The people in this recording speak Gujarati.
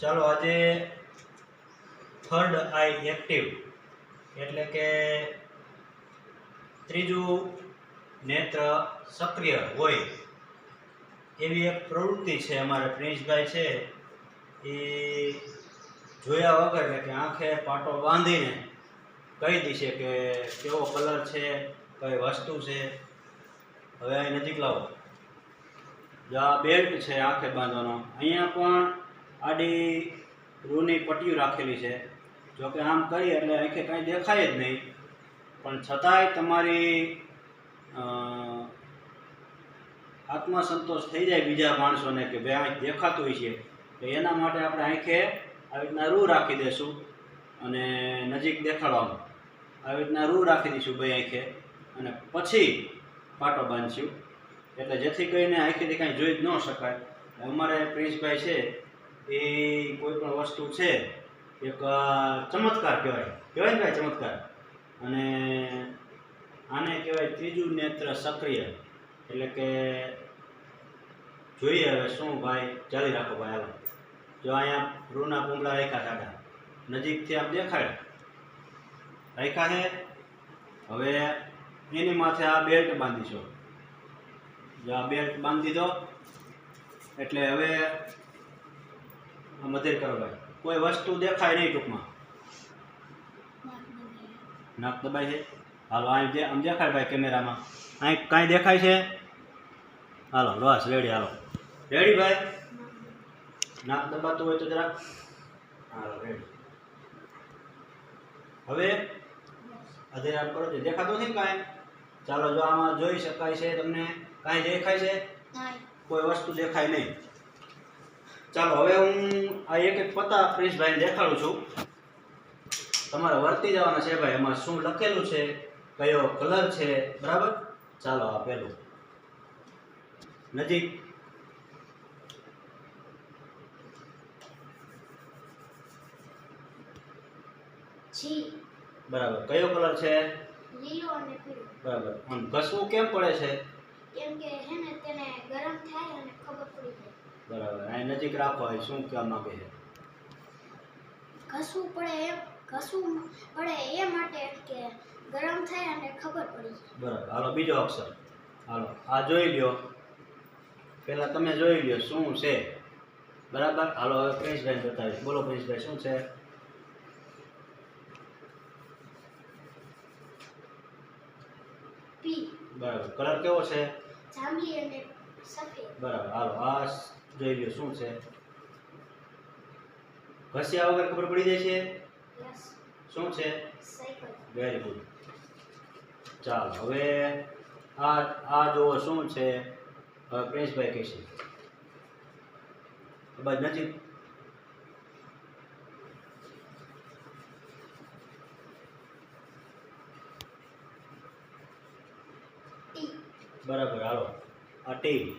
ચાલો આજે થર્ડ આઈ એક્ટિવ એટલે કે ત્રીજું નેત્ર સક્રિય હોય એવી એક પ્રવૃત્તિ છે અમારે પ્રિન્સભાઈ છે એ જોયા વગર એટલે કે આંખે પાટો બાંધીને કહી દેશે કે કેવો કલર છે, કઈ વસ્તુ છે. હવે અહીં નજીક લાવો. આ બેલ્ટ છે આંખે બાંધવાનો. અહીંયા પણ આડી રૂની પટ્ટીઓ રાખેલી છે. જો કે આમ કરીએ એટલે આંખે કાંઈ દેખાય જ નહીં. પણ છતાંય તમારી આત્મસંતોષ થઈ જાય બીજા માણસોને કે ભાઈ આંખ દેખાતું હોય છે, તો એના માટે આપણે આંખે આવી રીતના રૂ રાખી દઈશું અને નજીક દેખાડવાનું. આવી રીતના રૂ રાખી દઈશું બે આંખે અને પછી પાટો બાંધશું. એટલે જેથી કરીને આંખેથી કાંઈ જોઈ જ ન શકાય. અમારે પ્રિન્સભાઈ છે એ કોઈ પણ વસ્તુ છે, એક ચમત્કાર કહેવાય. કહેવાય ને ભાઈ ચમત્કાર? અને આને કહેવાય ત્રીજું નેત્ર સક્રિય. એટલે કે જોઈએ હવે શું ભાઈ, ચાલી રાખો ભાઈ હાલો. જો અહીંયા રૂના પૂંગળા રાખ્યા સાડા નજીકથી આમ દેખાય રાખ્યા છે? હવે એની માથે આ બેલ્ટ બાંધીશો. જો આ બેલ્ટ બાંધી દીધો એટલે હવે મધેર કરો ભાઈ. કોઈ વસ્તુ દેખાય નહીં ટૂંકમાં. નાક દબાય છે. હાલો અહીં જે આમ દેખાય ભાઈ કેમેરામાં. અહીં કાંઈ દેખાય છે? હાલો બસ રેડી હાલો. રેડી ભાઈ? નાક દબાતું હોય તો જરાક. હાલો રેડી. હવે અધેર કરો છો. દેખાતું નથી કાંઈ? ચાલો જો આમાં જોઈ શકાય છે તમને. કાંઈ દેખાય છે? કોઈ વસ્તુ દેખાય નહીં. ચાલો હવે હું આ એક એક પત્તા પ્રિન્સભાઈને દેખાડું છું. તમારે વર્તી જવાના છે ભાઈ એમાં શું લખેલું છે કયો કલર છે બરાબર? ચાલો આ પહેલું. નજીક. બરાબર કયો કલર છે? લીલો અને પીળો. બરાબર અને ઘસવું કેમ પડે છે? કેમ કે હે ને તેને ગરમ થાય અને ખબર પડી જાય. બરાબર. અહીં નજીક રાખો એ શું કહેવા માંગે છે? ઘસવું પડે એ ઘસવું પડે એ માટે કે ગરમ થાય અને ખબર પડી જાય. બરાબર. હાલો બીજો અક્ષર હાલો આ જોઈ લ્યો. પહેલાં તમે જોઈ લ્યો શું છે. બરાબર? હાલો હવે પ્રિન્સભાઈ બતાવીશ. બોલો પ્રિન્સભાઈ શું છે? પી. બરાબર. કલર કેવો છે? જાંબલી અને સફેદ. બરાબર. હાલો આ જોઈ લ્યો શું છે? ઘસ્યા વગર ખબર પડી જાય છે? શું છે? વેરી ગુડ ચાલો હવે આ આ જુઓ શું છે પ્રિન્સભાઈ કહેશે બસ નજીક. બરાબર હાલો. આ ટી